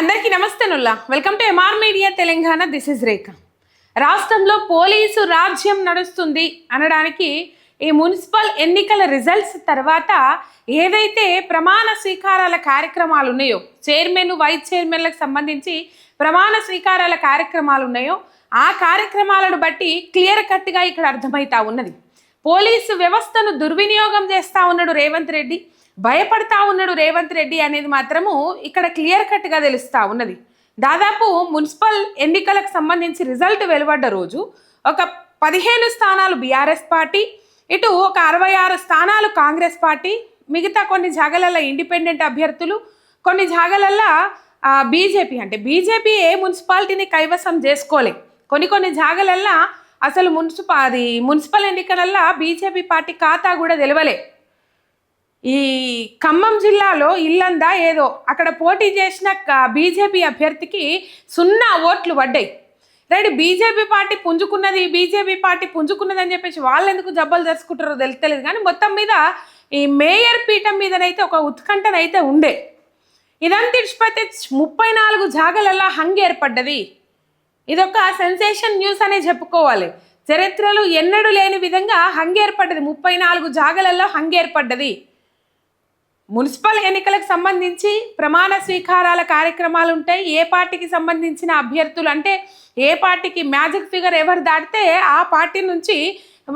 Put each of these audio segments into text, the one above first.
అందరికీ నమస్తేనుల్లా welcome to MR media Telangana. This is Rekha రాష్ట్రంలో police రాజ్యం నడుస్తుంది అనడానికి ఈ మున్సిపల్ ఎన్నికల రిజల్ట్స్ తర్వాత ఏదైతే ప్రమాణ స్వీకారాల కార్యక్రమాలు ఉన్నాయో చైర్మన్ వైస్ చైర్మన్లకు సంబంధించి ప్రమాణ స్వీకారాల కార్యక్రమాలు ఉన్నాయో ఆ కార్యక్రమాలను బట్టి క్లియర్ కట్గా ఇక్కడ అర్థమవుతా ఉన్నది. పోలీసు వ్యవస్థను దుర్వినియోగం చేస్తూ ఉన్నాడు రేవంత్ రెడ్డి. భయపడతా ఉన్నాడు రేవంత్ రెడ్డి అనేది మాత్రము ఇక్కడ క్లియర్ కట్గా తెలుస్తూ ఉన్నది. దాదాపు మున్సిపల్ ఎన్నికలకు సంబంధించి రిజల్ట్ వెలువడ్డ రోజు ఒక పదిహేను స్థానాలు బీఆర్ఎస్ పార్టీ ఇటు ఒక అరవై ఆరు స్థానాలు కాంగ్రెస్ పార్టీ మిగతా కొన్ని జాగలల్లో ఇండిపెండెంట్ అభ్యర్థులు కొన్ని జాగలల్లో బీజేపీ అంటే బీజేపీ ఏ మున్సిపాలిటీని కైవసం చేసుకోలే. కొన్ని కొన్ని జాగలల్లో అసలు మున్సిపా అది మున్సిపల్ ఎన్నికలల్లో బీజేపీ పార్టీ ఖాతా కూడా తెలవలే. ఈ ఖమ్మం జిల్లాలో ఇల్లందా ఏదో అక్కడ పోటీ చేసిన బీజేపీ అభ్యర్థికి సున్నా ఓట్లు పడ్డాయి. రైట్ బీజేపీ పార్టీ పుంజుకున్నది బీజేపీ పార్టీ పుంజుకున్నది అని చెప్పేసి వాళ్ళు ఎందుకు జబ్బలు తెరుచుకుంటారో తెలుస్తలేదు కానీ మొత్తం మీద ఈ మేయర్ పీఠం మీదనైతే ఒక ఉత్కంఠనైతే ఉండే. ఇదంతా ఇడిచిపోతే ముప్పై నాలుగు జాగలల్లా హంగ్ ఏర్పడ్డది. ఇదొక సెన్సేషన్ న్యూస్ అనే చెప్పుకోవాలి. చరిత్రలో ఎన్నడూ లేని విధంగా హంగ్ ఏర్పడ్డది. ముప్పై నాలుగు జాగలల్లో హంగ్ ఏర్పడ్డది. మున్సిపల్ ఎన్నికలకు సంబంధించి ప్రమాణ స్వీకారాల కార్యక్రమాలు ఉంటాయి. ఏ పార్టీకి సంబంధించిన అభ్యర్థులు అంటే ఏ పార్టీకి మ్యాజిక్ ఫిగర్ ఎవరు దాటితే ఆ పార్టీ నుంచి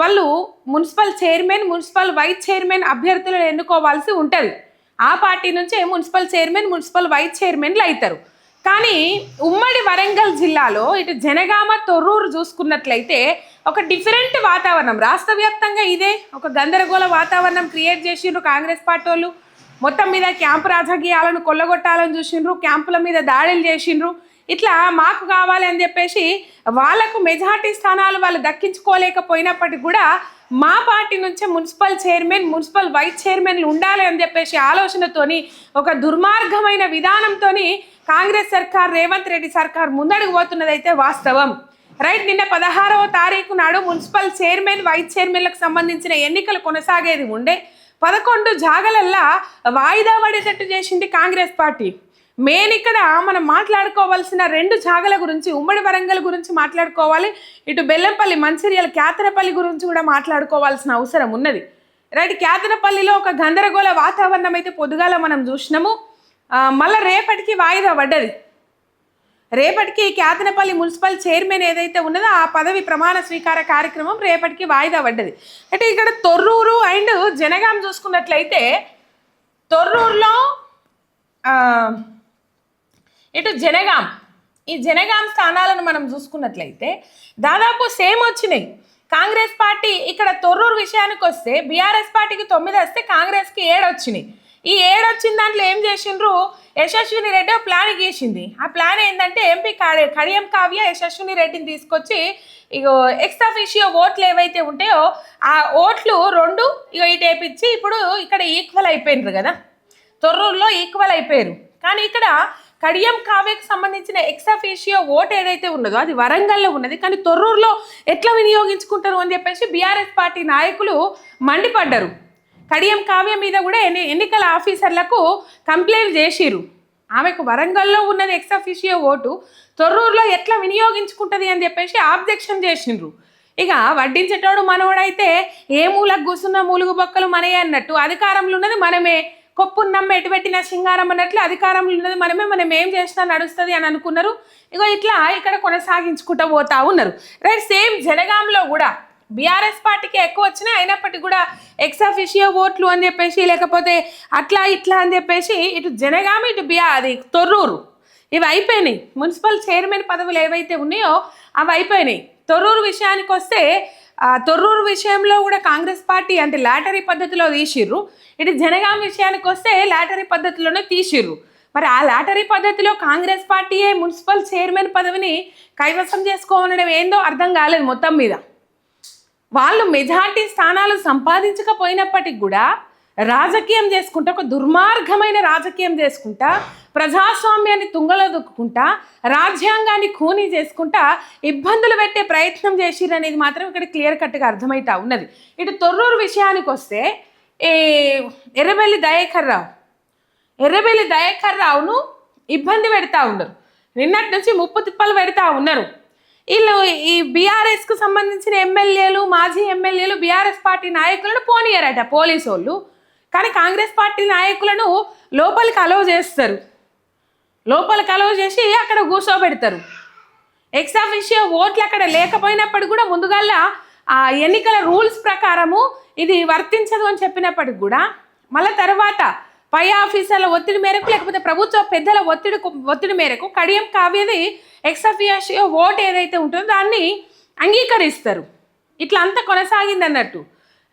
వాళ్ళు municipal chairman municipal vice chairman అభ్యర్థులను ఎన్నుకోవాల్సి ఉంటుంది. ఆ పార్టీ నుంచే మున్సిపల్ చైర్మన్ మున్సిపల్ వైస్ చైర్మన్లు అవుతారు కానీ ఉమ్మడి వరంగల్ జిల్లాలో ఇటు జనగామ తొర్రూరు చూసుకున్నట్లయితే ఒక డిఫరెంట్ వాతావరణం. రాష్ట్ర వ్యాప్తంగా ఇదే ఒక గందరగోళ వాతావరణం క్రియేట్ చేసిండ్రు కాంగ్రెస్ పార్టీ వాళ్ళు. మొత్తం మీద క్యాంపు రాజకీయాలను కొల్లగొట్టాలని చూసిండ్రు క్యాంపుల మీద దాడులు చేసిండ్రు. ఇట్లా మాకు కావాలి అని చెప్పేసి వాళ్ళకు మెజార్టీ స్థానాలు వాళ్ళు దక్కించుకోలేకపోయినప్పటికీ కూడా మా పార్టీ నుంచే మున్సిపల్ చైర్మన్ మున్సిపల్ వైస్ చైర్మన్లు ఉండాలి అని చెప్పేసి ఆలోచనతోని ఒక దుర్మార్గమైన విధానంతోని కాంగ్రెస్ సర్కార్ రేవంత్ రెడ్డి సర్కార్ ముందడుగు పోతున్నదైతే వాస్తవం. రైట్ నిన్న పదహారవ తారీఖు నాడు మున్సిపల్ చైర్మన్ వైస్ చైర్మన్లకు సంబంధించిన ఎన్నికలు కొనసాగేది ఉండే. పదకొండు జాగలల్లా వాయిదా పడేటట్టు చేసింది కాంగ్రెస్ పార్టీ. మెయిన్ ఇక్కడ మనం మాట్లాడుకోవాల్సిన రెండు జాగల గురించి ఉమ్మడి వరంగల్ గురించి మాట్లాడుకోవాలి ఇటు బెల్లంపల్లి మంచిర్యాల క్యాతరపల్లి గురించి కూడా మాట్లాడుకోవాల్సిన అవసరం ఉన్నది. రైట్ క్యాతరపల్లిలో ఒక గందరగోళ వాతావరణం అయితే పొద్దుగాల మనం చూసినాము. మళ్ళీ రేపటికి వాయిదా పడ్డది. రేపటికి కేతనపల్లి మున్సిపల్ చైర్మన్ ఏదైతే ఉన్నదో ఆ పదవి ప్రమాణ స్వీకార కార్యక్రమం రేపటికి వాయిదా పడ్డది. అంటే ఇక్కడ తొర్రూరు అండ్ జనగాం చూసుకున్నట్లయితే తొర్రూరులో ఇటు జనగాం ఈ జనగాం స్థానాలను మనం చూసుకున్నట్లయితే దాదాపు సేమ్ వచ్చినాయి. కాంగ్రెస్ పార్టీ ఇక్కడ తొర్రూరు విషయానికి వస్తే బీఆర్ఎస్ పార్టీకి తొమ్మిది వస్తే కాంగ్రెస్కి ఏడు వచ్చినాయి. ఈ ఏడు వచ్చిన దాంట్లో ఏం చేసిండ్రు? యశస్విని రెడ్డి ఒక ప్లాన్ గీసింది. ఆ ప్లాన్ ఏంటంటే ఎంపీ కాడే కడియం కావ్య యశస్విని రెడ్డిని తీసుకొచ్చి ఇగో ఎక్స్ట్రాఫిషియో ఓట్లు ఏవైతే ఉంటాయో ఆ ఓట్లు రెండు ఇగో ఇటు ఇప్పుడు ఇక్కడ ఈక్వల్ అయిపోయినారు కదా. తొర్రూరులో ఈక్వల్ అయిపోయారు. కానీ ఇక్కడ కడియం కావ్యకు సంబంధించిన ఎక్స్ట్రాఫిషియో ఓట్ ఏదైతే ఉన్నదో అది వరంగల్లో ఉన్నది. కానీ తొర్రూరులో ఎట్లా వినియోగించుకుంటారు అని చెప్పేసి బీఆర్ఎస్ పార్టీ నాయకులు మండిపడ్డారు. కడియం కావ్య మీద కూడా ఎన్ని ఎన్నికల ఆఫీసర్లకు కంప్లైంట్ చేసిరు ఆమెకు వరంగల్లో ఉన్నది ఎక్సఫిషియో ఓటు తొర్రూరులో ఎట్లా వినియోగించుకుంటుంది అని చెప్పేసి ఆబ్జెక్షన్ చేసిండ్రు ఇక వడ్డించేటోడు మనవడైతే ఏ మూలకు కూర్చున్న మూలుగు బొక్కలు మనయే అన్నట్టు అధికారంలో ఉన్నది మనమే. కొప్పును నమ్మ ఎటుపెట్టిన సింగారం అన్నట్లు అధికారంలో ఉన్నది మనమే మనం ఏం చేసినా నడుస్తుంది అని అనుకున్నారు. ఇగో ఇట్లా ఇక్కడ కొనసాగించుకుంటూ పోతా ఉన్నారు. రైట్ సేమ్ జనగాంలో కూడా బీఆర్ఎస్ పార్టీకి ఎక్కువ వచ్చినాయి అయినప్పటికీ కూడా ఎక్సాఫిషియో ఓట్లు అని చెప్పేసి లేకపోతే అట్లా ఇట్లా అని చెప్పేసి ఇటు జనగామ ఇటు బీఆర్ అది తొర్రూరు. ఇవి అయిపోయినాయి. మున్సిపల్ చైర్మన్ పదవులు ఏవైతే ఉన్నాయో అవి అయిపోయినాయి. తొర్రూరు విషయానికి వస్తే తొర్రూరు విషయంలో కూడా కాంగ్రెస్ పార్టీ అంటే లాటరీ పద్ధతిలో తీసిర్రు. ఇటు జనగాం విషయానికి వస్తే లాటరీ పద్ధతిలోనే తీసిర్రు. మరి ఆ లాటరీ పద్ధతిలో కాంగ్రెస్ పార్టీయే మున్సిపల్ చైర్మన్ పదవిని కైవసం చేసుకోవడం ఏందో అర్థం కాలేదు మొత్తం మీద. వాళ్ళు మెజార్టీ స్థానాలు సంపాదించకపోయినప్పటికి కూడా రాజకీయం చేసుకుంటా ఒక దుర్మార్గమైన రాజకీయం చేసుకుంటా ప్రజాస్వామ్యాన్ని తుంగలో దొక్కుంటా రాజ్యాంగాన్ని ఖూనీ చేసుకుంటా ఇబ్బందులు పెట్టే ప్రయత్నం చేసిర్రు అనేది మాత్రం ఇక్కడ క్లియర్ కట్గా అర్థమవుతా ఉన్నది. ఇటు తొర్రూరు విషయానికి వస్తే ఎర్రబెల్లి దయాకర్ రావు ఎర్రబెల్లి దయాకర్ రావును ఇబ్బంది పెడతా ఉన్నారు. నిన్నటి నుంచి ముప్పు తిప్పలు పెడతా ఉన్నారు. వీళ్ళు ఈ బీఆర్ఎస్కు సంబంధించిన ఎమ్మెల్యేలు మాజీ ఎమ్మెల్యేలు బీఆర్ఎస్ పార్టీ నాయకులను పోనీయరట పోలీసు వాళ్ళు కానీ కాంగ్రెస్ పార్టీ నాయకులను లోపలికి అలవ్ చేస్తారు. లోపలికి అలవ్ చేసి అక్కడ కూర్చోబెడతారు. ఎక్సాఫిషియో ఓట్లు అక్కడ లేకపోయినప్పుడు కూడా ముందుగాల ఆ ఎన్నికల రూల్స్ ప్రకారము ఇది వర్తించదు అని చెప్పినప్పటికి కూడా మళ్ళీ తర్వాత పై ఆఫీసర్ల ఒత్తిడి మేరకు లేకపోతే ప్రభుత్వ పెద్దల ఒత్తిడి ఒత్తిడి మేరకు కడియం కావ్యది ఎక్సఫియాషియో ఓట్ ఏదైతే ఉంటుందో దాన్ని అంగీకరిస్తారు. ఇట్లా అంతా కొనసాగింది అన్నట్టు.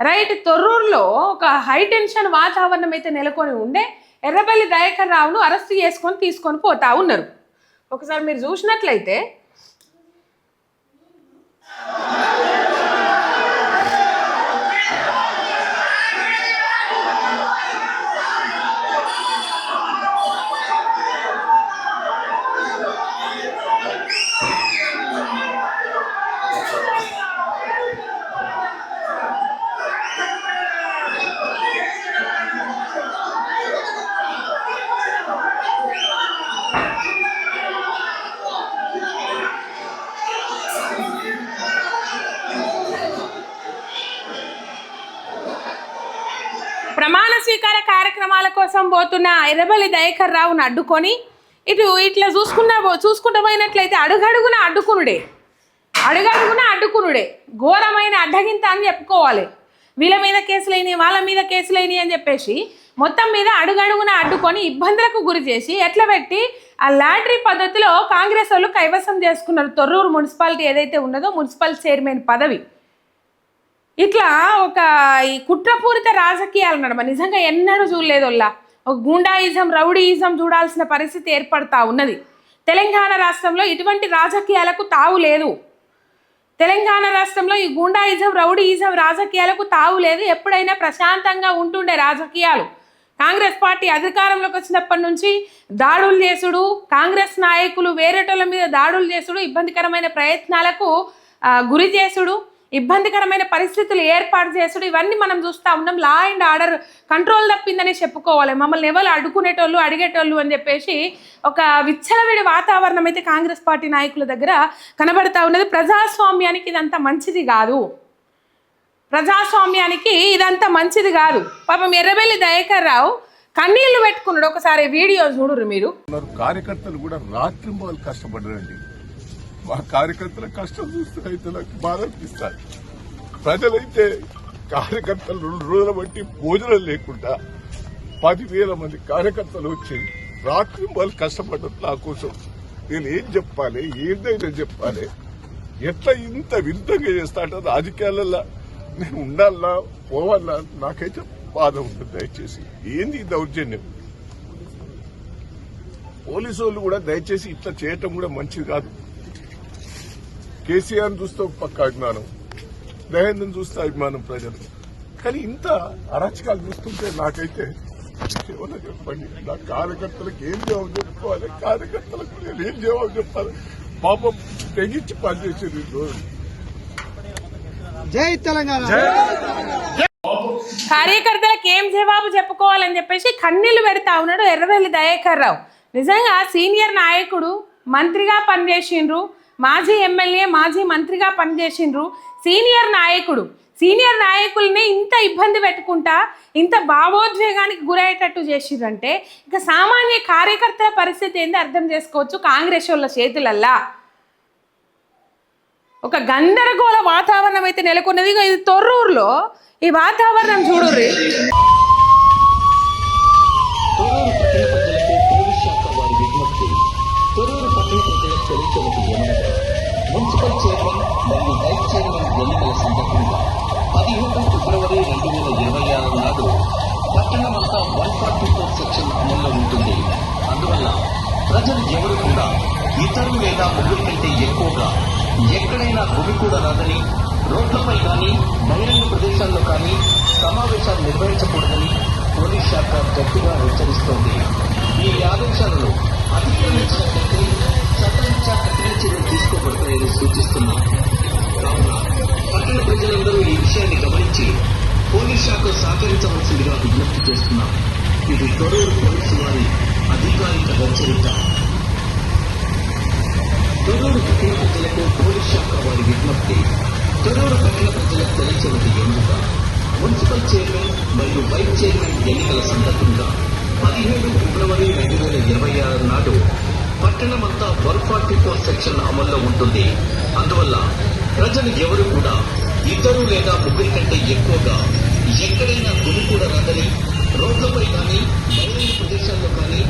రైట్ తొర్రూరులో ఒక హై టెన్షన్ వాతావరణం అయితే నెలకొని ఉండే ఎర్రబెల్లి దయాకర్ రావును అరెస్ట్ చేసుకొని తీసుకొని పోతా ఉన్నారు. ఒకసారి మీరు చూసినట్లయితే ప్రమాణ స్వీకార కార్యక్రమాల కోసం పోతున్న ఎర్రబల్లి దయకర్ రావును అడ్డుకొని ఇటు ఇట్లా చూసుకున్న చూసుకుంటూ పోయినట్లయితే అడుగడుగున అడ్డుకునుడే. అడుగడుగున అడ్డుకునుడే. ఘోరమైన అడ్డగింత అని చెప్పుకోవాలి. వీళ్ళ మీద కేసులైనవి వాళ్ళ మీద కేసులైనవి అని చెప్పేసి మొత్తం మీద అడుగడుగున అడ్డుకొని ఇబ్బందులకు గురి చేసి ఎట్లా పెట్టి ఆ లాటరీ పద్ధతిలో కాంగ్రెస్ వాళ్ళు కైవసం చేసుకున్నారు. తొర్రూరు మున్సిపాలిటీ ఏదైతే ఉన్నదో మున్సిపల్ చైర్మన్ పదవి. ఇట్లా ఒక ఈ కుట్రపూరిత రాజకీయాలు నడమ. నిజంగా ఎన్నడూ చూడలేదోల్లా ఒక గుండాయిజం రౌడీయిజం చూడాల్సిన పరిస్థితి ఏర్పడతా ఉన్నది. తెలంగాణ రాష్ట్రంలో ఇటువంటి రాజకీయాలకు తావు లేదు. తెలంగాణ రాష్ట్రంలో ఈ గుండాయిజం రౌడీయిజం రాజకీయాలకు తావు లేదు. ఎప్పుడైనా ప్రశాంతంగా ఉంటుండే రాజకీయాలు. కాంగ్రెస్ పార్టీ అధికారంలోకి వచ్చినప్పటి నుంచి దాడులు చేసుడు కాంగ్రెస్ నాయకులు వేరేటోళ్ళ మీద దాడులు చేసుడు ఇబ్బందికరమైన ప్రయత్నాలకు గురి చేసుడు ఇబ్బందికరమైన పరిస్థితులు ఏర్పాటు చేసుడు ఇవన్నీ మనం చూస్తూ ఉన్నాం. లా అండ్ ఆర్డర్ కంట్రోల్ తప్పిందని చెప్పుకోవాలి. మమ్మల్ని ఎవరు అడుకునేటోళ్ళు అడిగేటోళ్ళు అని చెప్పేసి ఒక విచ్చలవిడి వాతావరణం అయితే కాంగ్రెస్ పార్టీ నాయకుల దగ్గర కనబడతా ఉన్నది. ప్రజాస్వామ్యానికి ఇదంతా మంచిది కాదు. ప్రజాస్వామ్యానికి ఇదంతా మంచిది కాదు. పాపం ఎర్రబెల్లి దయాకర్ రావు కన్నీళ్ళు పెట్టుకున్నాడు. ఒకసారి వీడియో చూడరు మీరు. కార్యకర్తలు కూడా రాత్రి కష్టపడ్డారండి. మా కార్యకర్తల కష్టం చూస్తే రైతులకు బాధ అనిపిస్తాయి ప్రజలైతే కార్యకర్తలు రెండు రోజుల బట్టి భోజనం లేకుండా పదివేల మంది కార్యకర్తలు వచ్చి రాత్రింబాలు కష్టపడ్డారు నా కోసం. నేను ఏం చెప్పాలి? ఏందైనా చెప్పాలి? ఎట్లా ఇంత వింతంగా చేస్తాట రాజకీయాలలో నేను ఉండాలా పోవాలా? నాకైతే బాధ ఉంటుంది దయచేసి. ఏంది ఈ దౌర్జన్యం? పోలీసు వాళ్ళు కూడా దయచేసి ఇట్లా చేయటం కూడా మంచిది కాదు. కేసీఆర్ చూస్తే ఒక పక్క అభిమానం దయానందం చూస్తే అభిమానం ప్రజలు. కానీ ఇంత అరాచకాలు చూస్తుంటే నాకైతే ఏమన్నా చెప్పండి? నా కార్యకర్తలకు ఏం జవాబు చెప్పుకోవాలి? కార్యకర్తలకు నేను ఏం జవాబు చెప్పాలి? పాపం తెగించి పనిచేసేది ఈ రోజు. జై తెలంగాణ. కార్యకర్తలకు ఏం జవాబు చెప్పుకోవాలని చెప్పేసి కన్నీళ్ళు పెడతా ఉన్నాడు ఎర్రవెల్లి దయాకర్ రావు. నిజంగా సీనియర్ నాయకుడు మంత్రిగా పనిచేసిండ్రు. మాజీ ఎమ్మెల్యే మాజీ మంత్రిగా పనిచేసిండ్రు సీనియర్ నాయకుడు. సీనియర్ నాయకుల్ని ఇంత ఇబ్బంది పెట్టుకుంటా ఇంత భావోద్వేగానికి గురయ్యేటట్టు చేసిర్రంటే ఇక సామాన్య కార్యకర్తల పరిస్థితి ఏంది అర్థం చేసుకోవచ్చు కాంగ్రెస్ వాళ్ళ చేతులల్లా. ఒక గందరగోళ వాతావరణం అయితే నెలకొన్నది. ఇది తొర్రూరులో ఈ వాతావరణం చూడుర్రి. తొర్రూరు పట్టణ ప్రజలకు పోలీస్ శాఖ వారి విజ్ఞప్తి. పట్టణ ఓపెన్ చేయడం మరియు లైక్ చేయడం ఎన్నికల సందర్భంగా పదిహేడు ఫిబ్రవరి రెండు వేల ఇరవై ఆరు నాడు పట్టణమంతా వన్ ఫార్టీ ఫోర్ సెక్షన్ అమల్లో ఉంటుంది. అందువల్ల ప్రజలు ఎవరు కూడా ఇతరులు లేదా ముగ్గురు కంటే ఎక్కువగా ఎక్కడైనా గుమికూడరాదని రోడ్లపై కానీ బహిరంగ ప్రదేశాల్లో కానీ సమావేశాలు నిర్వహించకూడదని పోలీస్ శాఖ గట్టిగా హెచ్చరిస్తోంది. ఈ ఆదేశాలను అతిక్రమించినట్లయితే చట్టరీత్యా కఠిన చర్యలు తీసుకోబడతాయని సూచిస్తున్నాం కావున పట్టణ ప్రజలందరూ ఈ విషయాన్ని గమనించి పోలీస్ శాఖ సహకరించవలసిందిగా విజ్ఞప్తి చేస్తున్నారు ఇది తొరూరు పోలీసు వారి అధికారిక హెచ్చరిక తొరూరు పట్టణ ప్రజలకు పోలీస్ శాఖ వారి విజ్ఞప్తి తొరూరు పట్టణ ప్రజలకు తెలిసినది ఎన్నిక మున్సిపల్ చైర్మన్ మరియు వైస్ చైర్మన్ ఎన్నికల సందర్భంగా పదిహేడు ఫిబ్రవరి రెండు వేల ఇరవై ఆరు నాడు పట్టణమంతా వన్ ఫార్టీ ఫోర్ సెక్షన్ అమల్లో ఉంటుంది. అందువల్ల ప్రజలు ఎవరు కూడా ఇద్దరు లేదా ముగ్గురి కంటే ఎక్కువగా ఎక్కడైనా కులి కూడా రాదని రోడ్లపై కానీ బహిరంగ ప్రదేశాల్లో కానీ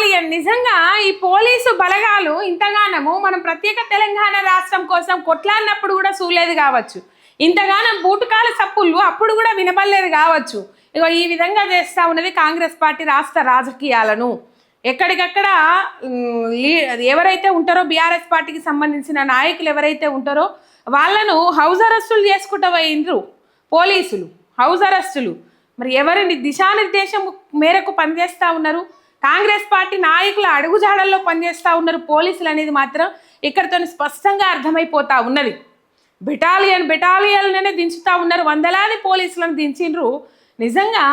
బెటాలియన్ నిజంగా ఈ పోలీసు బలగాలు ఇంతగానము మనం ప్రత్యేక తెలంగాణ రాష్ట్రం కోసం కొట్లాడినప్పుడు కూడా చూడలేదు కావచ్చు. ఇంతగానం బూటకాల సప్పులు అప్పుడు కూడా వినపడలేదు కావచ్చు. ఇక ఈ విధంగా చేస్తా ఉన్నది కాంగ్రెస్ పార్టీ రాష్ట్ర రాజకీయాలను. ఎక్కడికక్కడ ఎవరైతే ఉంటారో బీఆర్ఎస్ పార్టీకి సంబంధించిన నాయకులు ఎవరైతే ఉంటారో వాళ్ళను హౌస్ అరెస్టులు చేసుకుంటూ పోయిండ్రు పోలీసులు. హౌస్ అరెస్టులు. మరి ఎవరిని దిశానిర్దేశం మేరకు పనిచేస్తూ ఉన్నారు? కాంగ్రెస్ పార్టీ నాయకుల అడుగుజాడల్లో పనిచేస్తూ ఉన్నారు. పోలీసులు అనేది మాత్రం ఇక్కడతో స్పష్టంగా అర్థమైపోతా ఉన్నది. బెటాలియన్ బెటాలియన్లనే దించుతా ఉన్నారు. వందలాది పోలీసులను దించిండ్రు. నిజంగా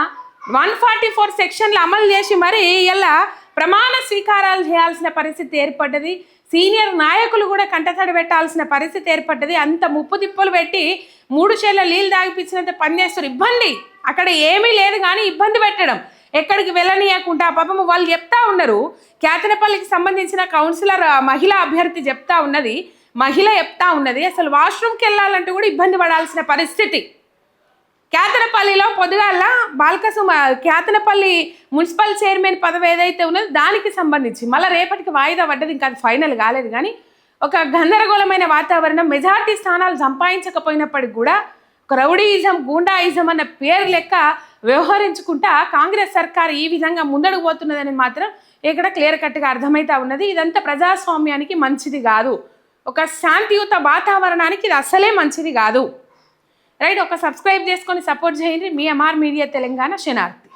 వన్ ఫార్టీ ఫోర్ సెక్షన్లు అమలు చేసి మరి ఇలా ప్రమాణ స్వీకారాలు చేయాల్సిన పరిస్థితి ఏర్పడ్డది. సీనియర్ నాయకులు కూడా కంటతడి పెట్టాల్సిన పరిస్థితి ఏర్పడ్డది. అంత ముప్పు తిప్పలు పెట్టి మూడు చేల నీళ్ళు తాగిపించినంత పనిచేస్తారు ఇబ్బంది. అక్కడ ఏమీ లేదు కానీ ఇబ్బంది పెట్టడం. ఎక్కడికి వెళ్ళనీయకుండా పాపం వాళ్ళు చెప్తా ఉన్నారు. కేతనపల్లికి సంబంధించిన కౌన్సిలర్ మహిళ మహిళా అభ్యర్థి చెప్తా ఉన్నది. మహిళ చెప్తా ఉన్నది. అసలు వాష్రూమ్కి వెళ్ళాలంటే కూడా ఇబ్బంది పడాల్సిన పరిస్థితి. కేతనపల్లిలో పొద్దుగాల బాలకసుమ కేతనపల్లి మున్సిపల్ చైర్మన్ పదవి ఏదైతే ఉన్నదో దానికి సంబంధించి మళ్ళీ రేపటికి వాయిదా పడ్డది ఇంకా అది ఫైనల్ కాలేదు. కానీ ఒక గందరగోళమైన వాతావరణం మెజార్టీ స్థానాలు సంపాదించకపోయినప్పటికి కూడా క్రౌడీయిజం గూండాయిజం అన్న పేరు లెక్క వ్యవహరించుకుంటా కాంగ్రెస్ సర్కార్ ఈ విధంగా ముందడుగు పోతున్నదని మాత్రం ఇక్కడ క్లియర్ కట్గా అర్థమవుతా ఉన్నది. ఇదంతా ప్రజాస్వామ్యానికి మంచిది కాదు. ఒక శాంతియుత వాతావరణానికి ఇది అసలే మంచిది కాదు. రైట్ ఒక సబ్స్క్రైబ్ చేసుకొని సపోర్ట్ చేయండి. మీ ఎంఆర్ మీడియా తెలంగాణ శనార్థి